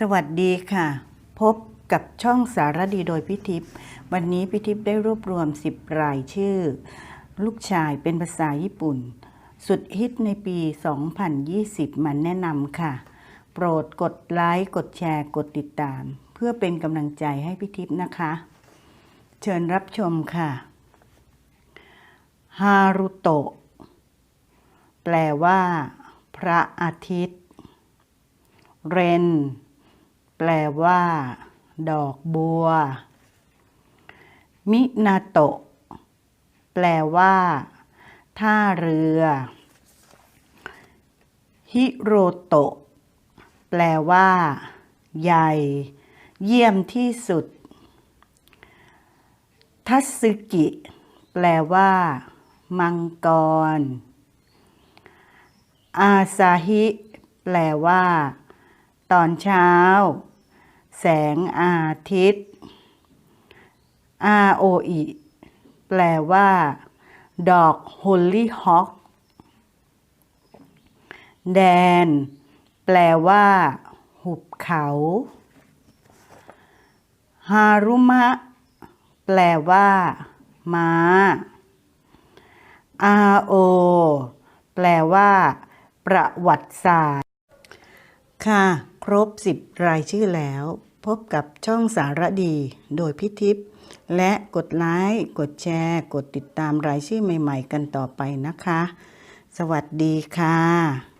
สวัสดีค่ะ พบกับช่องสารดีโดยพิทิพย์วันนี้พิทิพย์ได้รวบรวม 10 รายชื่อ ลูกชายเป็นภาษาญี่ปุ่น สุดฮิตในปี 2020มาแนะนำค่ะ โปรดกดไลค์กดแชร์กดติดตาม เพื่อเป็นกำลังใจให้พิทิพย์นะคะ เชิญรับชมค่ะฮารุโตะแปลว่า พระอาทิตย์ เรน แปลว่า ดอกบัว มินาโตะ แปลว่า ท่าเรือ ฮิโรโตะ แปลว่า ใหญ่ เยี่ยมที่สุด ทัสึกิ แปลว่า มังกร อาซาฮิ แปลว่า ตอนเช้า แสงอาทิตย์อาโออิแปลว่า ดอกฮอลลี่ฮอคแดน แปลว่า หุบเขาฮารุมะ แปลว่า ม้าอาโอ แปลว่า ประวัติศาสตร์ ค่ะ ครบ 10 รายชื่อแล้ว พบกับช่องสารดีโดยพิทิพย์และกดไลค์กดแชร์ กดติดตามรายชื่อใหม่ ๆ กันต่อไปนะคะ สวัสดีค่ะ